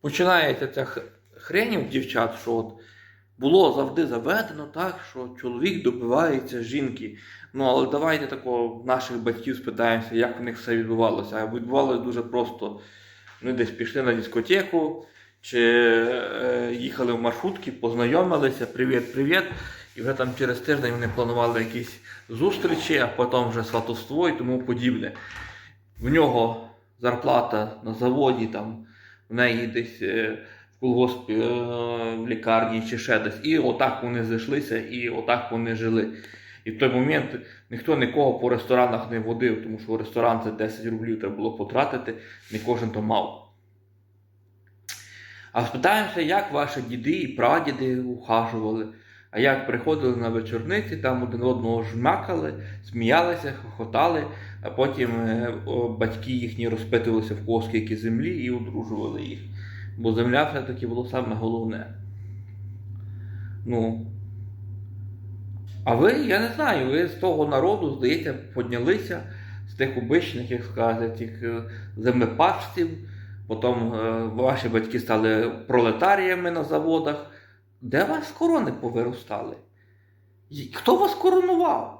починається ця х- хрень у дівчат, що от було завжди заведено так, що чоловік добивається жінки. Ну, але давайте такого наших батьків спитаємося, як в них все відбувалося. А відбувалося дуже просто. Вони десь пішли на дискотеку, чи е, їхали в маршрутки, познайомилися, привіт, привіт. І вже там через тиждень вони планували якісь зустрічі, а потім вже сватовство і тому подібне. В нього зарплата на заводі, там, в неї десь е, в колгоспі, е, в лікарні чи ще десь. І отак вони зійшлися, і отак вони жили. І в той момент ніхто нікого по ресторанах не водив, тому що ресторан це 10 рублів треба було потратити, не кожен то мав. А спитаємося, як ваші діди і прадіди ухажували, а як приходили на вечорниці, там один одного жмякали, сміялися, хохотали, а потім е, батьки їхні розпитувалися в кого скільки землі і одружували їх. Бо земля все-таки було саме головне. Ну. А ви, я не знаю, ви з того народу, здається, піднялися з тих обичних, як сказати, тих е, землепашців. Потім е, ваші батьки стали пролетаріями на заводах. Де вас корони повиростали? Хто вас коронував?